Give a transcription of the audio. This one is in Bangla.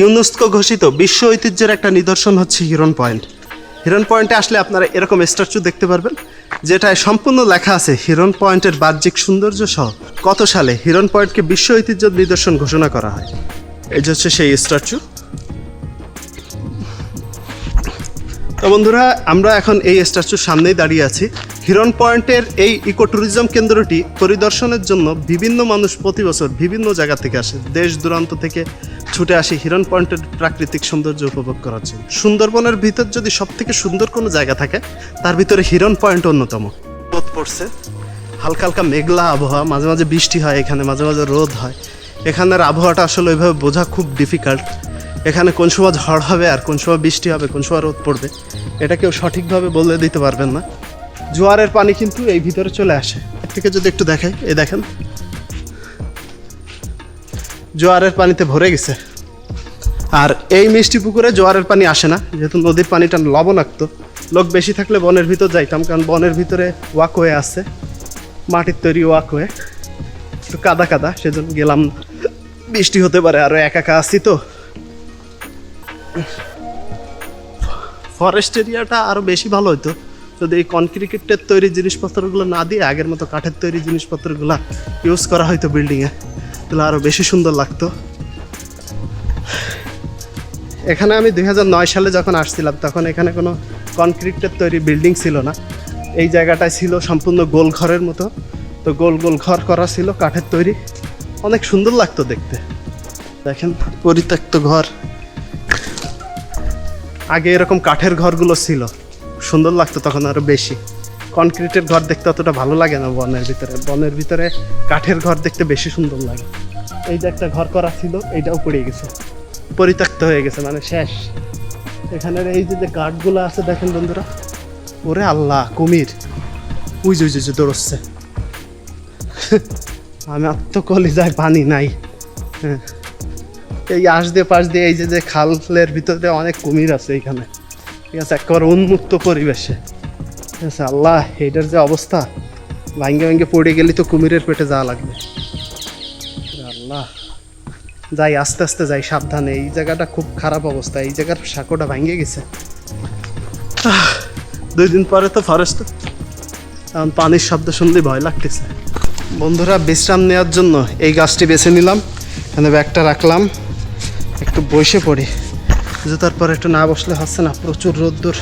ইউনেস্কো ঘোষিত বিশ্ব ঐতিহ্যের একটা নিদর্শন হচ্ছে হিরন পয়েন্ট। হিরন পয়েন্টে আসলে আপনারা এরকম স্ট্যাচু দেখতে পারবেন, যেটায় সম্পূর্ণ লেখা আছে হিরন পয়েন্টের বাহ্যিক সৌন্দর্য সহ কত সালে হিরন পয়েন্টকে বিশ্ব ঐতিহ্যের নিদর্শন ঘোষণা করা হয়। এই যে হচ্ছে সেই স্ট্যাচু। তো বন্ধুরা, আমরা এখন এই স্ট্যাচুর সামনেই দাঁড়িয়ে আছি। হিরন পয়েন্টের এই ইকো ট্যুরিজম কেন্দ্রটি পরিদর্শনের জন্য বিভিন্ন মানুষ প্রতি বছর বিভিন্ন জায়গা থেকে আসে। দেশ দূরান্ত থেকে ছুটে আসি হিরন পয়েন্টের প্রাকৃতিক সৌন্দর্য উপভোগ করার জন্য। সুন্দরবনের ভিতর যদি সব থেকে সুন্দর কোনো জায়গা থাকে, তার ভিতরে হিরন পয়েন্ট অন্যতম। রোদ পড়ছে, হালকা হালকা মেঘলা আবহাওয়া, মাঝে মাঝে বৃষ্টি হয়, এখানে মাঝে মাঝে রোদ হয়। এখানের আবহাওয়াটা আসলে ওইভাবে বোঝা খুব ডিফিকাল্ট এখানে কোন সময় ঝড় হবে আর কোন সময় বৃষ্টি হবে, কোন সময় রোদ পড়বে, এটা কেউ সঠিকভাবে বলে দিতে পারবেন না। জোয়ারের পানি কিন্তু এই ভিতরে চলে আসে। এর থেকে যদি একটু দেখাই, এই দেখেন জোয়ারের পানিতে ভরে গেছে। আর এই মিষ্টি পুকুরে জোয়ারের পানি আসে না, যেহেতু নদীর পানিটা লবণাক্ত। লোক বেশি থাকলে বনের ভিতর যাইতাম, কারণ বনের ভিতরে ওয়াকওয়ে আছে, মাটির তৈরি ওয়াকওয়ে একটু কাদা কাদা, সেজন্য গেলাম। বৃষ্টি হতে পারে আরও একা একা আসছি তো। ফরেস্ট এরিয়াটা আরও বেশি ভালো হতো যদি এই কনক্রিটের তৈরি জিনিসপত্রগুলো না দিয়ে আগের মতো কাঠের তৈরি জিনিসপত্রগুলো ইউজ করা হয়তো বিল্ডিংয়ে তাহলে আরও বেশি সুন্দর লাগতো। এখানে আমি দুই হাজার নয় সালে যখন আসছিলাম, তখন এখানে কোনো কনক্রিটের তৈরি বিল্ডিং ছিল না। এই জায়গাটায় ছিল সম্পূর্ণ গোল ঘরের মতো। তো গোল গোল ঘর করা ছিল, কাঠের তৈরি। অনেক সুন্দর লাগতো দেখতে। দেখেন, পরিত্যক্ত ঘর। আগে এরকম কাঠের ঘরগুলো ছিল। সুন্দর লাগতো তখন আরও বেশি। কনক্রিটের ঘর দেখতে অতটা ভালো লাগে না বনের ভিতরে। বনের ভিতরে কাঠের ঘর দেখতে বেশি সুন্দর লাগে। এই যে একটা ঘর করা ছিল এইটাও পড়ে গেছে। পরিত্যক্ত হয়ে গেছে মানে শেষ। এখানের এই যে কাঠগুলো আছে দেখেন বন্ধুরা? ওরে আল্লাহ কুমির। উই যে উই যে, দৌড়চ্ছে। আমার তো কলিজায় পানি নাই। হ্যাঁ। এই আশ দিয়ে পাশ দিয়ে এই যে যে খালের ভিতরে অনেক কুমির আছে এখানে। ঠিক আছে একেবারে উন্মুক্ত পরিবেশে। আছে আল্লাহ, এইটার যে অবস্থা, ভাঙ্গে ভাঙ্গে পড়ে গেলে তো কুমিরের পেটে যাওয়া লাগবে। আল্লাহ, যাই, আস্তে আস্তে যাই, সাবধানে। এই জায়গাটা খুব খারাপ অবস্থা, এই জায়গার সাঁকোটা ভাঙ্গে গেছে। দুই দিন পরে তো ফরেস্ট এখন পানির শব্দ শুনলে ভয় লাগতেছে। বন্ধুরা, বিশ্রাম নেওয়ার জন্য এই গাছটি বেছে নিলাম। এখানে ব্যাগটা রাখলাম। একটু বসে পড়ি। জুতার পর একটু না বসলে হচ্ছে না, প্রচুর রোদ্দুর।